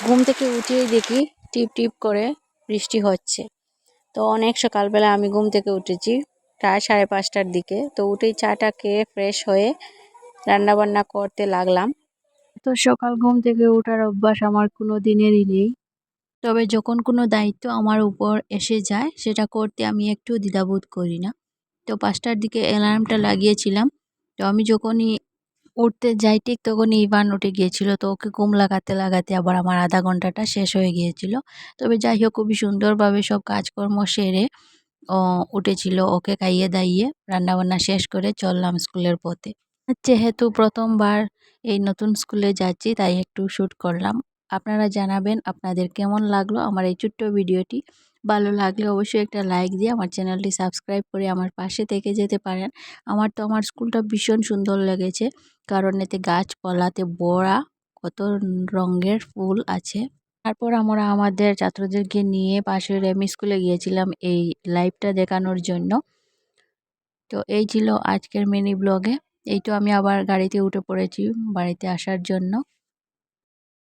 ঘুম থেকে উঠেই দেখি টিপ টিপ করে বৃষ্টি হচ্ছে। তো অনেক সকালবেলা আমি ঘুম থেকে উঠেছি প্রায় সাড়ে পাঁচটার দিকে। তো উঠেই চাটা খেয়ে ফ্রেশ হয়ে রান্নাবান্না করতে লাগলাম। তো সকাল ঘুম থেকে ওঠার অভ্যাস আমার কোনো দিনেরই নেই। তবে যখন কোনো দায়িত্ব আমার উপর এসে যায়, সেটা করতে আমি একটু দ্বিধাবোধ করি না। তো পাঁচটার দিকে অ্যালার্মটা লাগিয়েছিলাম। তো আমি যখনই উঠতে যাই ঠিক তখনই ইভান উঠে গিয়েছিল। তো ওকে ঘুম লাগাতে লাগাতে আবার আমার আধা ঘন্টাটা শেষ হয়ে গিয়েছিল। তবে যাই হোক, খুবই সুন্দরভাবে সব কাজকর্ম সেরে ও উঠেছিল ওকে খাইয়ে দাইয়ে, রান্নাবান্না শেষ করে চললাম স্কুলের পথে। যেহেতু প্রথমবার এই নতুন স্কুলে যাচ্ছি, তাই একটু শ্যুট করলাম। আপনারা জানাবেন আপনাদের কেমন লাগল আমার এই ছোট্ট ভিডিওটি। ভালো লাগলে অবশ্যই একটা লাইক দিয়ে আমার চ্যানেলটি সাবস্ক্রাইব করে আমার পাশে থেকে যেতে পারেন। আমার তো আমার স্কুলটা ভীষণ সুন্দর লেগেছে, কারণ এতে গাছপালাতে বড়া, কত রঙের ফুল আছে। তারপর আমরা আমাদের ছাত্রদেরকে নিয়ে পাশের এম স্কুলে গিয়েছিলাম এই লাইভটা দেখানোর জন্য। তো এই ছিল আজকের মিনি ব্লগে এই তো আমি আবার গাড়িতে উঠে পড়েছি বাড়িতে আসার জন্য।